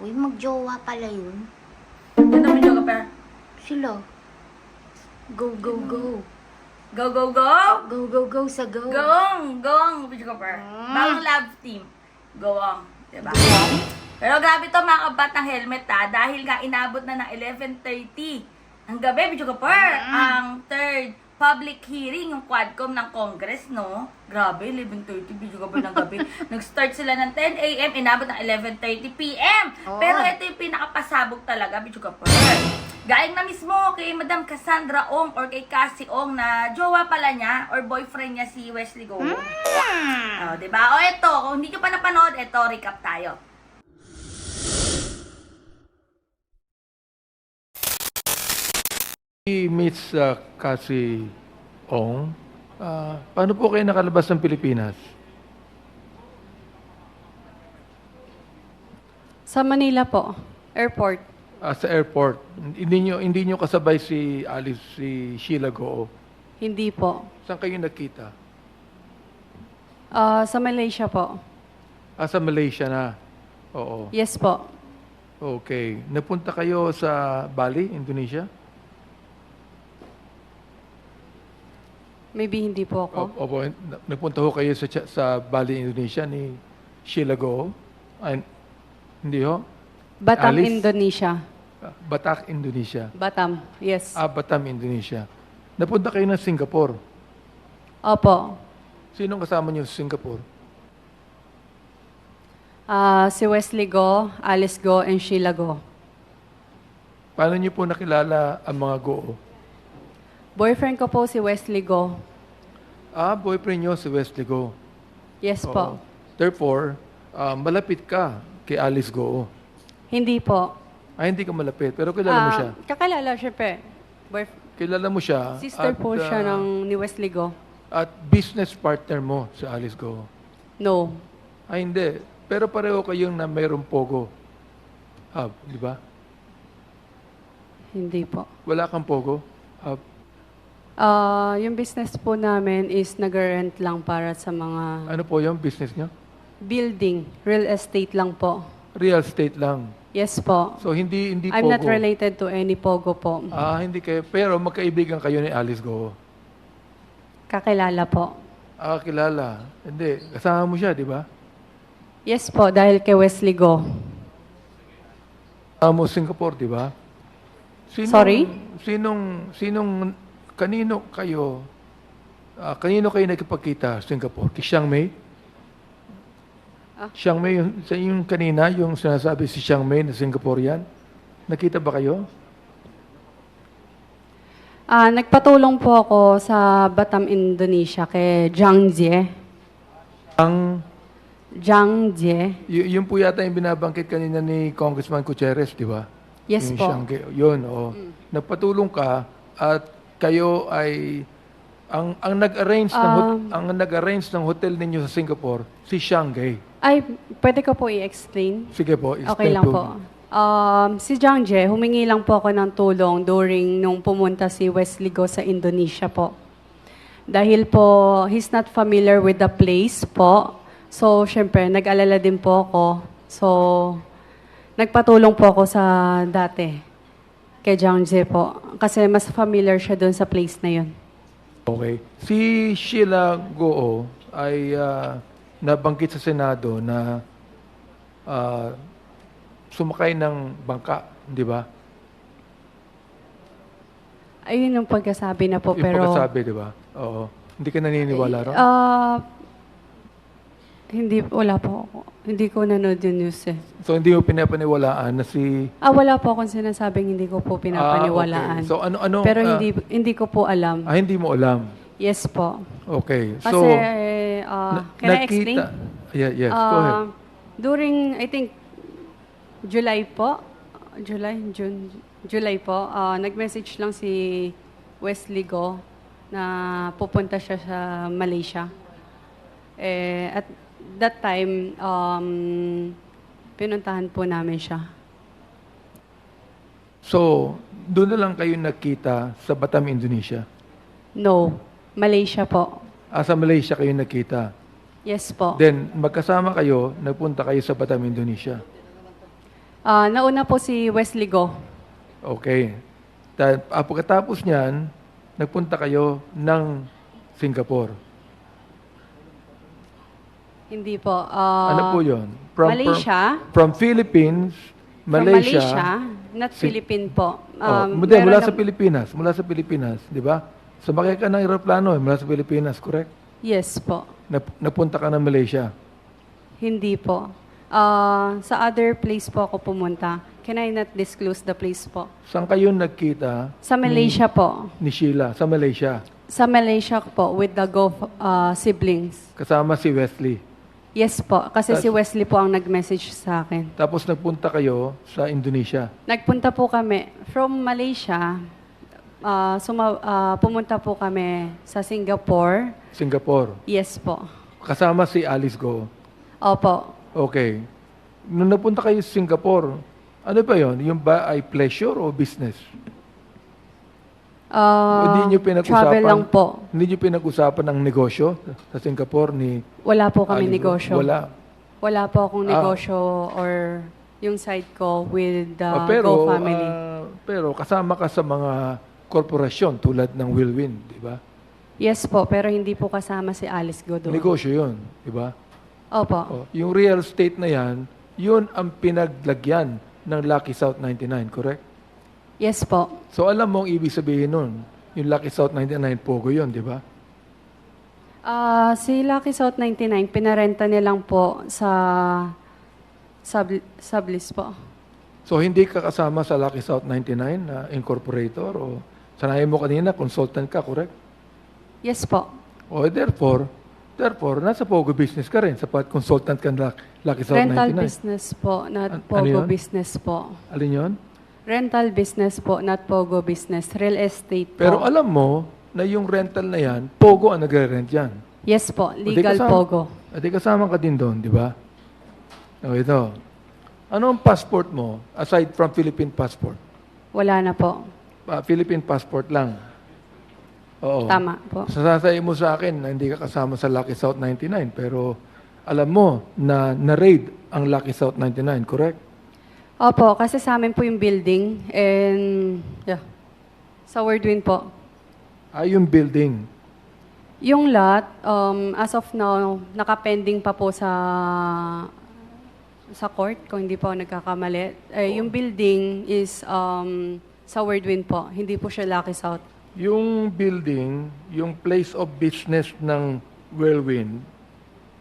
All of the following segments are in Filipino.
Uy, magjowa pala yun. Ganda mo yung pa. Sila. Go, go, go. Go, go, go! Go, go, go sa go. Gong! Gong! Video ka pa. Ah. Bagong love team. Gowang. Diba? Pero grabe to mga kabat ng helmet ha. Dahil nga inabot na ng 11.30 ng gabi, video ka pa. Ang third public hearing, yung Quadcom ng Congress, no? Grabe, 11.30, video ka pa ng gabi. Nag-start sila ng 10 a.m., inabot ng 11.30 p.m. Oo. Pero ito yung pinakapasabog talaga, video ka pa. Galing na mismo kay Madam Cassandra Ong or kay Cassie Ong na jowa pala niya or boyfriend niya si Wesley Go. Oh, 'di ba? O ito, kung hindi niyo pa napanood, ito recap tayo. Miss uh, Cassie Ong, ah, paano po kayo nakalabas ng Pilipinas? Sa Manila po, airport. Ah, sa airport. Hindi nyo, hindi nyo kasabay si Alice, si Sheila Goo. Hindi po. Saan kayo nakita? Ah, sa Malaysia po. Ah, sa Malaysia na. Oo. Yes po. Okay. Napunta kayo sa Bali, Indonesia? Maybe hindi po ako. O- Opo. Na- Napunta ho kayo sa, Ch- sa Bali, Indonesia ni Sheila Goo? Ay, hindi ho? Batam, Alice? Indonesia. Ah, Batak, Indonesia. Batam, yes. Ah, Batam, Indonesia. Napunta kayo ng Singapore. Opo. Sinong kasama niyo sa Singapore? Ah, si Wesley Go, Alice Go, and Sheila Go. Paano niyo po nakilala ang mga Goo? Boyfriend ko po si Wesley Go. Ah, boyfriend niyo si Wesley Go. Yes Oo. po. Therefore, ah, malapit ka kay Alice Go. Hindi po. Ah, hindi ka malapit, pero kilala mo Ah, siya. Kakilala, syempre. Boyf- Kilala mo siya. sister at, po siya ah, ng ni Wesley Go. At business partner mo si Alice Go. No. Ay, hindi. Pero pareho kayong na mayroong pogo. Hub, di ba? Hindi po. Wala kang pogo. Hub. Ah, yung business po namin is nag-rent lang para sa mga Ano po yung business niyo? building, real estate lang po. Real estate lang. Yes po. So, hindi hindi I'm pogo. not related to any pogo po. Ah, hindi kayo. Pero magkaibigan kayo ni Alice Go. Kakilala po. Ah, kilala. Hindi. Kasama mo siya, di ba? Yes po, dahil kay Wesley Go. Kasama mo Singapore, di ba? Sorry? Sinong, sinong, kanino kayo, ah, kanino kayo nagkipagkita sa Singapore? Kay Chiang Mai? Ah. Chiang Mai, yung, yung kanina, yung sinasabi si Chiang Mai na Singaporean, nakita ba kayo? Ah, nagpatulong po ako sa Batam, Indonesia kay Zhang Jie. Ang, Zhang Jie. y- yun po yata yung binabangkit kanina ni Congressman Gutierrez, di ba? Yes yung po. Mm. Mai. Yun, oo. Nagpatulong ka at kayo ay ang ang nag-arrange ng hot- Um, ang nag-arrange ng hotel ninyo sa Singapore si Shanghai. Ay, pwede ko po i-explain? Sige po, Okay explain lang po. me. Um, si Zhang Jie, humingi lang po ako ng tulong during nung pumunta si Wesley Go sa Indonesia po. Dahil po, he's not familiar with the place po. So, syempre, nag-alala din po ako. So, nagpatulong po ako sa dati kay Zhang Jie po. Kasi mas familiar siya doon sa place na yun. Okay. Si Sheila Goo ay ah, nabanggit sa Senado na ah, sumakay ng bangka, di ba? Ayun yung pagkasabi na po, Yung pero... pagkasabi, di ba? Oo. Hindi ka naniniwala ron? Ah, hindi, wala po ako. Hindi ko nanood yung news eh. so, hindi mo pinapaniwalaan na si... Ah, wala po akong sinasabing hindi ko po Ah, pinapaniwalaan. okay. So, ano, ano... Pero ah, hindi hindi ko po alam. ah, hindi mo alam. Yes po. Okay. Kasi, So, ah, na- can I explain? Yeah, yes, go ahead. Ah, During, I think, July po, July, June, July po, ah, nag-message lang si Wesley Go na pupunta siya sa Malaysia. Eh, at that time, um, pinuntahan po namin siya. So, doon na lang kayo nakita sa Batam, Indonesia. No, Malaysia po. Ah, sa Malaysia kayo nakita. Yes po. Then, magkasama kayo, nagpunta kayo sa Batam, Indonesia. Ah, nauna po si Wesley Go. Okay. Ta- ah, pagkatapos niyan, nagpunta kayo ng Singapore. Hindi po. ah, ano po yun? Malaysia. From, Philippines, From Malaysia. Malaysia, not Philippine po. Oh, Um, hindi, mula sa na- Pilipinas. Mula sa Pilipinas, di ba? Sumakay ka ng aeroplano eh, mula sa Pilipinas, correct? Yes po. Nap- napunta ka ng Malaysia. Hindi po. Ah, sa other place po ako pumunta. Can I not disclose the place po? Saan kayo nagkita Sa Malaysia po. ni Sheila? Sa Malaysia. Sa Malaysia po with the Go ah, siblings. Kasama si Wesley. Yes po. Kasi Tas- si Wesley po ang nag-message sa akin. Tapos nagpunta kayo sa Indonesia. Nagpunta po kami from Malaysia. ah, suma- ah, pumunta po kami sa Singapore. Singapore. Yes po. Kasama si Alice Go. Opo. Okay. Nung napunta kayo sa Singapore, ano ba yon? Yung ba ay pleasure o business? Ah, Hindi niyo pinag-usapan? Travel lang po. Hindi niyo pinag-usapan ng negosyo sa Singapore ni Wala po kami Go? negosyo. Wala. Wala po akong Ah. negosyo or yung side ko with the Ah, pero, Go family. ah, pero kasama ka sa mga korporasyon tulad ng Willwin, di ba? yes po, pero hindi po kasama si Alice Go doon. Negosyo yun, di ba? Opo. Oh, yung real estate na yan, yun ang pinaglagyan ng Lucky South 99, correct? Yes po. So alam mo ang ibig sabihin nun, yung Lucky South 99 Pogo yun, di ba? Ah, si Lucky South 99, pinarenta nilang po sa sub, sublease po. So hindi ka kasama sa Lucky South 99 na incorporator o sanayin mo kanina, consultant ka, correct? Yes po. O therefore, therefore, nasa Pogo business ka rin sapat consultant ka ng Luck- Lucky South Rental 99. business po, not An- ano Pogo yun? business po. Alin yun? Rental business po, not Pogo business. Real estate po. Pero alam mo na yung rental na yan, Pogo ang nagre-rent yan. yes po, legal kasama- Pogo. At kasama ka din doon, di ba? O ito. Ano ang passport mo aside from Philippine passport? Wala na po. Ah, Philippine passport lang. Oo. Tama po. Sasasayin mo sa akin na hindi ka kasama sa Lucky South 99 pero alam mo na na-raid ang Lucky South 99, correct? Opo, kasi sa amin po yung building and yeah. Sa Wordwin po. Ah, yung building. Yung lot, um, as of now, nakapending pa po sa sa court, kung hindi po nagkakamali. Eh, Yung building is um, sa Wordwin po, hindi po siya Lucky South. Yung building, yung place of business ng Whirlwind,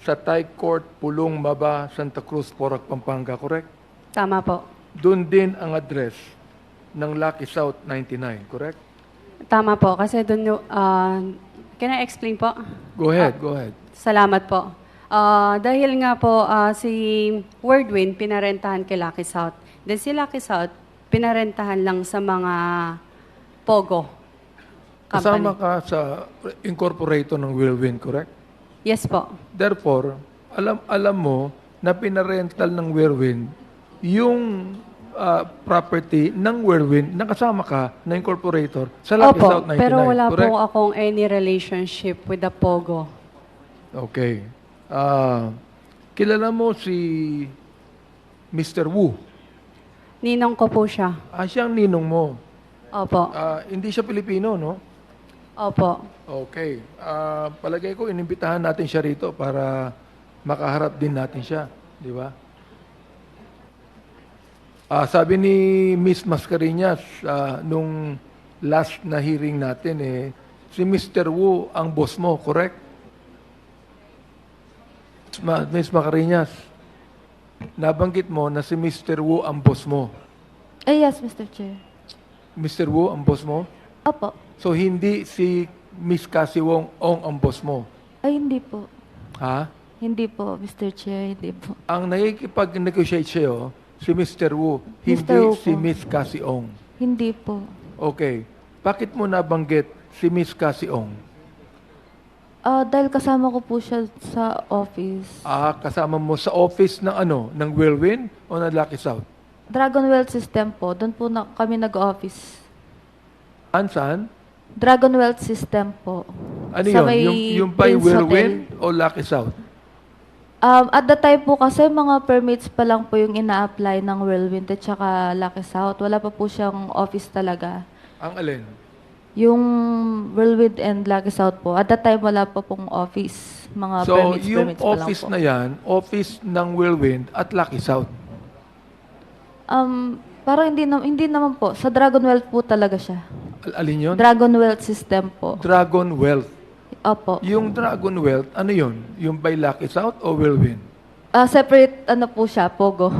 sa Thai Court, Pulong, Maba, Santa Cruz, Porac, Pampanga, correct? Tama po. Doon din ang address ng Lucky South 99, correct? Tama po, kasi doon, yung, ah, can I explain po? Go ahead, go ahead. Salamat po. Ah, dahil nga po ah, si Wordwin pinarentahan kay Lucky South. Then si Lucky South pinarentahan lang sa mga Pogo company. Kasama ka sa incorporator ng Whirlwind, correct? Yes po. Therefore, alam alam mo na pinarental ng Whirlwind yung ah, property ng Whirlwind na kasama ka na incorporator sa Lucky Opo, South 99, pero wala correct? po akong any relationship with the Pogo. Okay. Ah, kilala mo si Mr. Wu. Ninong ko po siya. Ah, siyang ninong mo. Opo. Ah, hindi siya Pilipino, no? Opo. Okay. Ah, palagay ko, inimbitahan natin siya rito para makaharap din natin siya. Di ba? Ah, sabi ni Miss Mascareñas, ah, nung last na hearing natin, eh, si Mr. Wu ang boss mo, correct? Ma- Miss Mascareñas, nabanggit mo na si Mr. Wu ang boss mo. Eh, yes, Mr. Chair. Mr. Wu ang boss mo? Opo. So, hindi si Miss Cassie Wong Ong ang boss mo. Ay, hindi po. Ha? Hindi po, Mr. Chair. Hindi po. Ang nakikipag-negotiate sa'yo, si Mr. Wu, hindi Mr. Wu si po. Miss Cassie Ong. Hindi po. Okay. Bakit mo nabanggit si Miss Cassie Ong? Ah, dahil kasama ko po siya sa office. Ah, kasama mo sa office ng ano? Ng Whirlwind o ng Lucky South? Dragon Wealth System po. Doon po na kami nag-office. Saan? Dragon Wealth System po. Ano Sa yun? may Yung, yung by Prince Whirlwind o Lucky South? Um, at the time po kasi mga permits pa lang po yung ina-apply ng Whirlwind at saka Lucky South. Wala pa po siyang office talaga. Ang alin? Yung Whirlwind and Lucky South po, at the time wala pa pong office. Mga So, permits, yung permits pa lang office po. na yan, office ng Whirlwind at Lucky South. Um, parang hindi, na, hindi naman po. Sa Dragon Wealth po talaga siya. Al- Alin yun? Dragon Wealth system po. Dragon Wealth. Opo. Yung Dragon Wealth, ano yun? Yung by Lucky South o Whirlwind? Ah, separate ano po siya, Pogo.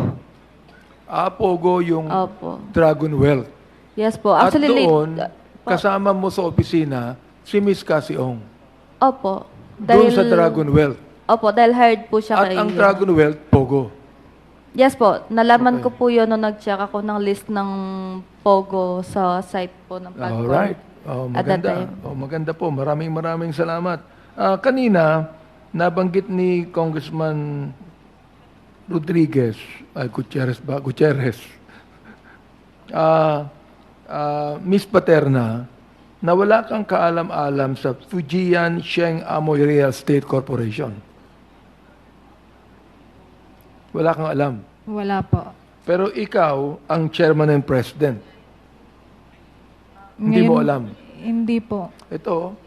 Ah, Pogo yung Opo. Dragon Wealth. Yes po. Actually, At late- doon, pa- kasama mo sa opisina, si Miss Cassie Ong. Opo. Doon sa Dragon Wealth. Opo, dahil hired po siya At kay... ang Dragon Wealth, Pogo. Yes po. Nalaman Okay. ko po yun nung nag-check ako ng list ng Pogo sa site po ng Pagcom. Alright. Oh, At that maganda. time. Oh, maganda po. Maraming maraming salamat. Ah, kanina, nabanggit ni Congressman Rodriguez, ay Gutierrez ba? Gutierrez. Ah, ah, Miss Paterna, na wala kang kaalam-alam sa Fujian Sheng Amoy Real Estate Corporation. Wala kang alam. Wala po. Pero ikaw ang chairman and president. Hindi mo Ngayon- alam. Hindi po. Ito,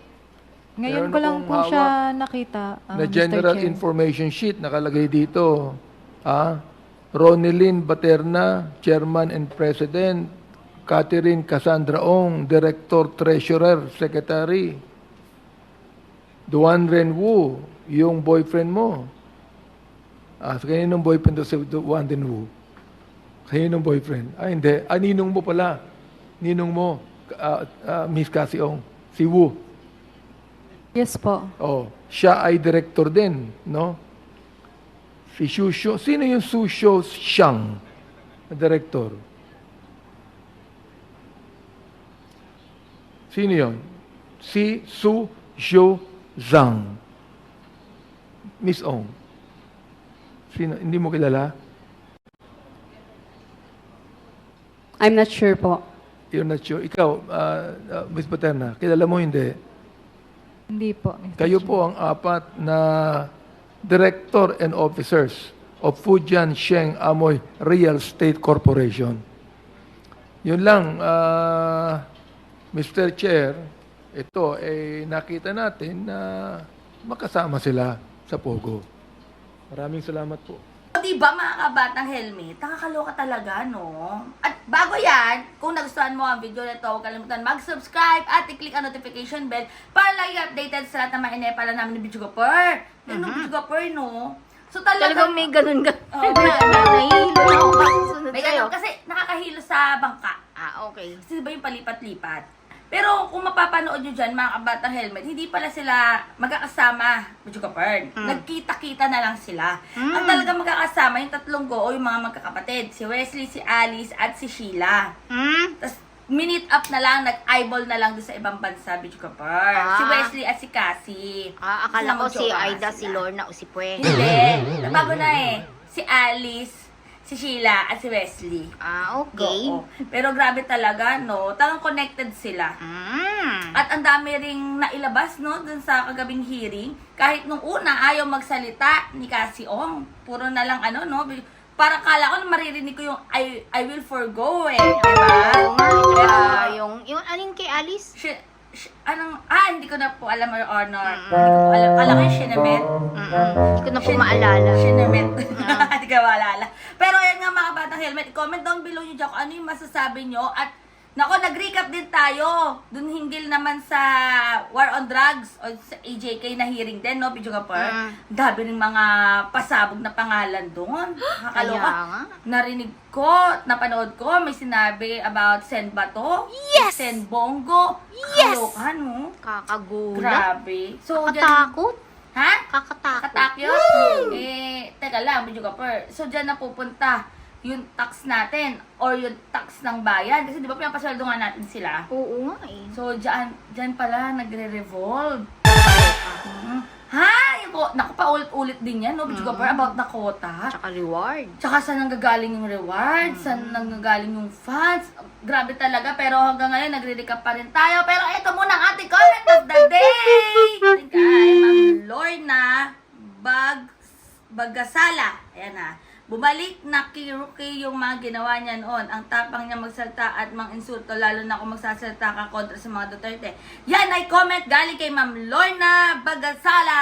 Ngayon Meron ko lang akong po siya nakita, ah, na Mr. general Chair. information sheet nakalagay dito. Ah, Ronilyn Baterna, Chairman and President. Catherine Cassandra Ong, Director, Treasurer, Secretary. Duan Ren Wu, yung boyfriend mo. Ah, so kaninong boyfriend daw si Duan Ren Wu? Kaninong boyfriend? Ah, hindi. Ah, ninong mo pala. Ninong mo, ah, ah, Miss Cassie Ong. Si Wu. Yes po. Oh, siya ay director din, no? Si Shusho, sino yung Susho Xiang na director? Sino yon? Si Su Zhou Zhang. Miss Ong. Sino? Hindi mo kilala? I'm not sure po. You're not sure. Ikaw, ah, ah, Miss Paterna, kilala mo hindi? Hindi po. Mr. Kayo Chair. po ang apat na director and officers of Fujian Sheng Amoy Real Estate Corporation. Yun lang, ah, Mr. Chair, ito, eh, nakita natin na makasama sila sa Pogo. Maraming salamat po. O, Diba mga kabatang helmet? Nakakaloka talaga, no? At bago yan, kung nagustuhan mo ang video na ito, huwag kalimutan mag-subscribe at i-click ang notification bell para lagi updated sa lahat ng mga inepala namin ni Gapur. Yan no, Bicho Gapur, no? So talaga, Talagang may ganun ganun. Oh, may, may- may, ganun, kasi nakakahilo sa bangka. Ah, okay. Kasi ba yung palipat-lipat? Pero kung mapapanood nyo dyan, mga kabatang helmet, hindi pala sila magkakasama, Medyo kapard. Nagkita-kita na lang sila. Ang talaga magkakasama, yung tatlong go, o yung mga magkakapatid. Si Wesley, si Alice, at si Sheila. Hmm? Tapos, minute up na lang, nag-eyeball na lang doon sa ibang bansa, Medyo kapard. Ah. Si Wesley at si Cassie. Ah, akala ko si Aida, sila. si Lorna, o si Pwe. Hindi. Bago na eh. Si Alice, si Sheila, at si Wesley. Ah, okay. Oo. Pero grabe talaga, no? Talagang connected sila. Hmm. At ang dami ring nailabas, no, dun sa kagabing hearing. Kahit nung una, ayaw magsalita ni Cassie Ong. Puro na lang ano, no? Parang kala ko maririnig ko yung I, I will forgo eh. Diba? Oo nga, Pero, yung, yung aling kay Alice? shi, anong, ah, hindi ko na po alam, Your Honor. Hindi ko po alam. Alam ko yung Shinemet. Mm-mm. Hindi ko na po maalala. Shinemet. Hindi ko maalala. Pero ayan nga mga batang helmet, comment down below nyo dyan kung ano yung masasabi nyo. At Nako, nag-recap din tayo. Dun hinggil naman sa War on Drugs o sa AJK na hearing din, no, Pijo Kapar? Mm. Dami rin mga pasabog na pangalan doon. Nakakaloka. Narinig ko, napanood ko, may sinabi about Sen Bato. Yes! Sen Bongo. Yes! Nakakaloka, no? Kakagulat. Grabe. So, dyan, Kakatakot. ha? Kakatakot. Katakyos? Eh, teka lang, medyo kapar. So, dyan napupunta yung tax natin or yung tax ng bayan. Kasi di ba pinapasweldo nga natin sila? Oo nga eh. So, dyan, dyan pala nagre-revolve. Ha? Yung, ko- naku, paulit-ulit din yan, no? Medyo kapar, about Dakota. Tsaka reward. Tsaka saan nanggagaling yung rewards, saan nanggagaling yung funds. Grabe talaga, pero hanggang ngayon nagre-recap pa rin tayo. Pero ito muna ang ating comment of the day! Thank you, Ma'am Lorna Bag Bagasala. Ayan ha. Bumalik na kiruki yung mga ginawa niya noon. Ang tapang niya magsalta at mang insulto, lalo na kung magsasalta ka kontra sa mga Duterte. Yan ay comment galing kay Ma'am Lorna Bagasala.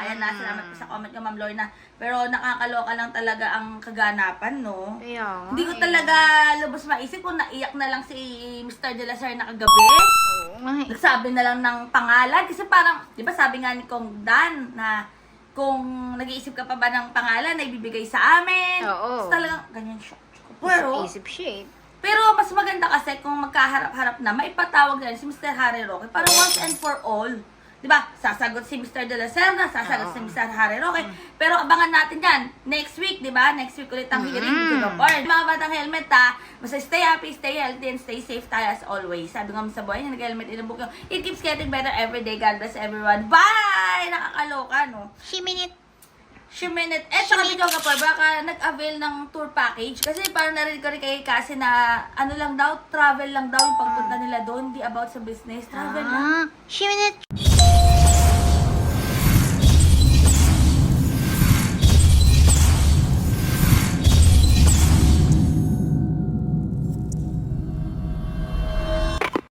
Ayan na, salamat po sa comment ko, Ma'am Lorna. Pero nakakaloka lang talaga ang kaganapan, no? Kaya nga Hindi ko eh. talaga lubos maisip kung naiyak na lang si Mr. De La Serna na kagabi. Oo nga eh. Nagsabi na lang ng pangalan. Kasi parang, di ba sabi nga ni Kong Dan na kung nag-iisip ka pa ba ng pangalan na ibibigay sa amin. Oo. Tapos talagang ganyan siya. Pero, Isip siya eh. pero mas maganda kasi kung magkaharap-harap na, maipatawag na rin si Mr. Harry Roque para once and for all. Di ba? Sasagot si Mr. De La Serna, sasagot si Mr. Harry Roque. Pero abangan natin yan. Next week, di ba? Next week ulit ang hearing. Mm. Mga batang helmet ha. Basta stay happy, stay healthy, and stay safe tayo as always. Sabi nga sa buhay, nag-helmet in book It keeps getting better every day. God bless everyone. Bye! Nakakaloka, no? Shiminit. Shiminute. Eh, saka video ka pa, baka nag-avail ng tour package. Kasi parang narinig ko rin kay kasi na ano lang daw, travel lang daw yung pagpunta nila doon. Hindi about sa business. Travel lang. Ah, shiminit.